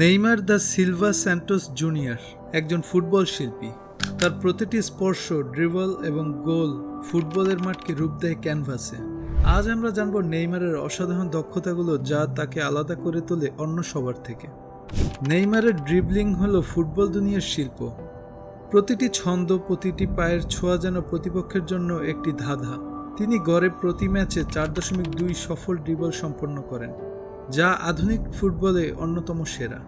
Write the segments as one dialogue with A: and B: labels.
A: Neymar da Silva Santos junior একজন football শিল্পী। তার প্রতিটি স্পর্শ, ড্রিবল এবং গোল ফুটবলের মাঠকে রূপ দেয় ক্যানভাসে। আজ আমরা জানব নেইমারের অসাধারণ দক্ষতাগুলো যা তাকে আলাদা করে তোলে অন্য সবার থেকে। নেইমারের ড্রিবলিং হলো ফুটবল দুনিয়ার শিল্প। প্রতিটি ছন্দ, প্রতিটি পায়ের ছোঁয়া যেন প্রতিপক্ষের জন্য একটি ধাঁধা। তিনি গড়ে প্রতি ম্যাচে চার দশমিক দুই সফল ড্রিবল সম্পন্ন করেন। যা আধুনিক ফুটবলে অন্যতম সেরা।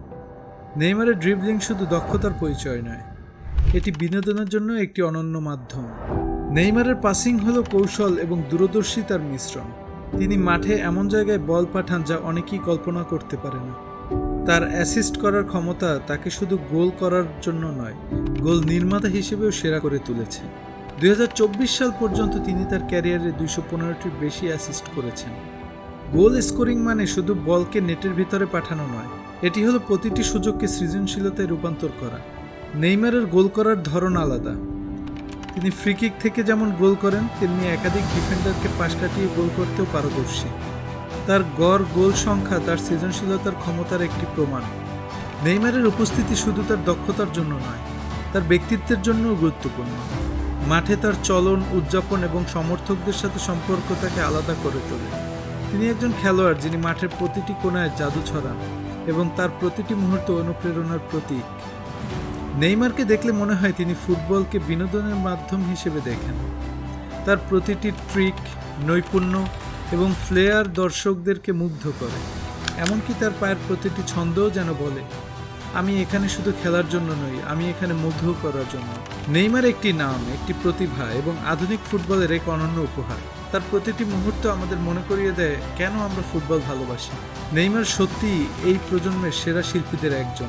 A: নেইমারের ড্রিবলিং শুধু দক্ষতার পরিচয় নয়, এটি বিনোদনের জন্য একটি অনন্য মাধ্যম। নেইমারের পাসিং হলো কৌশল এবং দূরদর্শিতার মিশ্রণ। তিনি মাঠে এমন জায়গায় বল পাঠান যা অনেকেই কল্পনা করতে পারে না। তার অ্যাসিস্ট করার ক্ষমতা তাকে শুধু গোল করার জন্য নয়, গোল নির্মাতা হিসেবেও সেরা করে তুলেছে। দু হাজার চব্বিশ সাল পর্যন্ত তিনি তার ক্যারিয়ারে দুইশো পনেরোটির বেশি অ্যাসিস্ট করেছেন। গোল স্কোরিং মানে শুধু বলকে নেটের ভিতরে পাঠানো নয়, এটি হলো প্রতিটি সুযোগকে সৃজনশীলতায় রূপান্তর করা। নেইমারের গোল করার ধরন আলাদা। তিনি ফ্রিকিক থেকে যেমন গোল করেন, তেমনি একাধিক ডিফেন্ডারকে পাশ কাটিয়ে গোল করতেও পারদর্শী। তার গড়, গোল সংখ্যা, তার সৃজনশীলতার ক্ষমতার একটি প্রমাণ। নেইমারের উপস্থিতি শুধু তার দক্ষতার জন্য নয়, তার ব্যক্তিত্বের জন্যও গুরুত্বপূর্ণ। মাঠে তার চলন, উদযাপন এবং সমর্থকদের সাথে সম্পর্ক তাকে আলাদা করে তোলে। তিনি একজন খেলোয়াড় যিনি মাঠের প্রতিটি কোণায় জাদু ছড়ান এবং তার প্রতিটি মুহূর্ত অনুপ্রেরণার প্রতীক। নেইমারকে দেখলে মনে হয় তিনি ফুটবলকে বিনোদনের মাধ্যম হিসেবে দেখেন। তার প্রতিটি ট্রিক, নৈপুণ্য এবং ফ্লেয়ার দর্শকদেরকে মুগ্ধ করে। এমনকি তার পায়ের প্রতিটি ছন্দও যেন বলে। আমি এখানে শুধু খেলার জন্য নই, আমি এখানে মুগ্ধ করার জন্য। নেইমার একটি নাম, একটি প্রতিভা এবং আধুনিক ফুটবলের এক অনন্য উপহার। তার প্রতিটি মুহূর্ত আমাদের মনে করিয়ে দেয়, কেন আমরা ফুটবল ভালোবাসি? নেইমার সত্যি এই প্রজন্মের সেরা শিল্পীদের একজন।